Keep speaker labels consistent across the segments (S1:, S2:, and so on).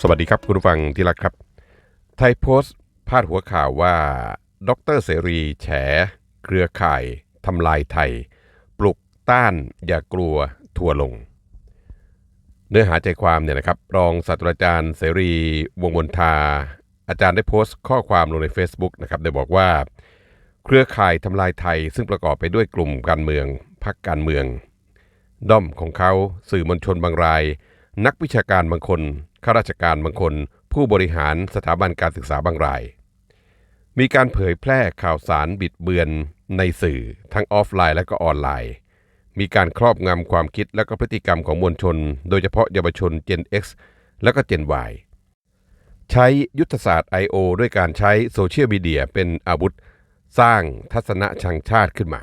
S1: สวัสดีครับคุณผู้ฟังที่รักครับ ไทยโพสต์พาดหัวข่าวว่า ดรเสรีแฉ เครือข่ายทำลายไทย ปลุกต้านอย่ากลัวทัวลง เนื้อหาใจความเนี่ยนะครับ รองศาสตราจารย์เสรีวงมนทา อาจารย์ได้โพสต์ข้อความลงใน Facebook นะครับได้บอกว่า เครือข่ายทำลายไทย ซึ่งประกอบไปด้วยกลุ่มการเมืองพรรคการเมือง ด้อมของเขาสื่อมวลชนบางราย นักวิชาการบางคน ข้าราชการบางคน ผู้บริหารสถาบันการศึกษาบางราย มีการเผยแพร่ข่าวสารบิดเบือนในสื่อทั้งออฟไลน์และก็ออนไลน์ มีการครอบงำความคิดและก็พฤติกรรมของมวลชน โดยเฉพาะเยาวชน Gen X และก็ Gen Y ใช้ยุทธศาสตร์ I.O. ด้วยการใช้โซเชียลมีเดียเป็นอาวุธ สร้างทัศนะชังชาติขึ้นมา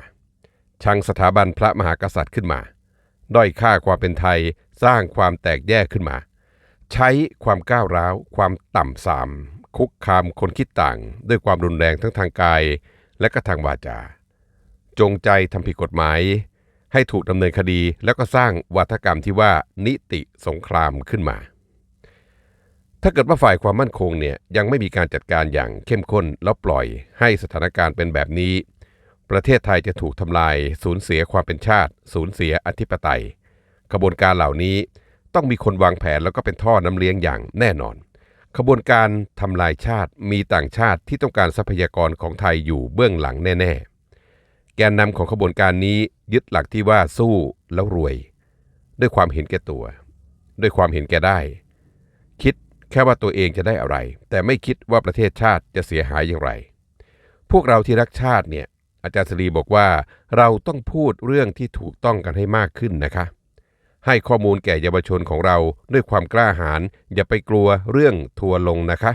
S1: ชังสถาบันพระมหากษัตริย์ขึ้นมา ด้อยค่าความเป็นไทย สร้างความแตกแยกขึ้นมา ใช้ความก้าวร้าว ความต่ำสามคุกคามคนคิดต่าง ด้วยความรุนแรงทั้งทางกาย และก็ทางวาจา จงใจทำผิดกฎหมาย ให้ถูกดำเนินคดีแล้วก็สร้างวัฒกรรมที่ว่านิติสงครามขึ้นมา ถ้าเกิดว่าฝ่ายความมั่นคงเนี่ยยังไม่มีการจัดการอย่างเข้มข้นแล้วปล่อยให้สถานการณ์เป็นแบบนี้ ประเทศไทยจะถูกทำลาย สูญเสียความเป็นชาติ สูญเสียอธิปไตยขบวนการเหล่านี้ ต้องมีคนวางแผนแล้วก็เป็นท่อน้ำเลี้ยงอย่างแน่นอน ขบวนการทำลายชาติมีต่างชาติที่ต้องการทรัพยากรของไทยอยู่เบื้องหลังแน่ ๆ แกนนำของขบวนการนี้ยึดหลักที่ว่าสู้แล้วรวย ด้วยความเห็นแก่ตัว ด้วยความเห็นแก่ได้ คิดแค่ว่าตัวเองจะได้อะไร แต่ไม่คิดว่าประเทศชาติจะเสียหายอย่างไร พวกเราที่รักชาติเนี่ยอาจารย์สรีบอกว่าเราต้องพูดเรื่องที่ถูกต้องกันให้มากขึ้นนะคะ ให้ข้อมูลแก่เยาวชนของเราด้วยความกล้าหาญอย่าไปกลัวเรื่องทัวลงนะคะ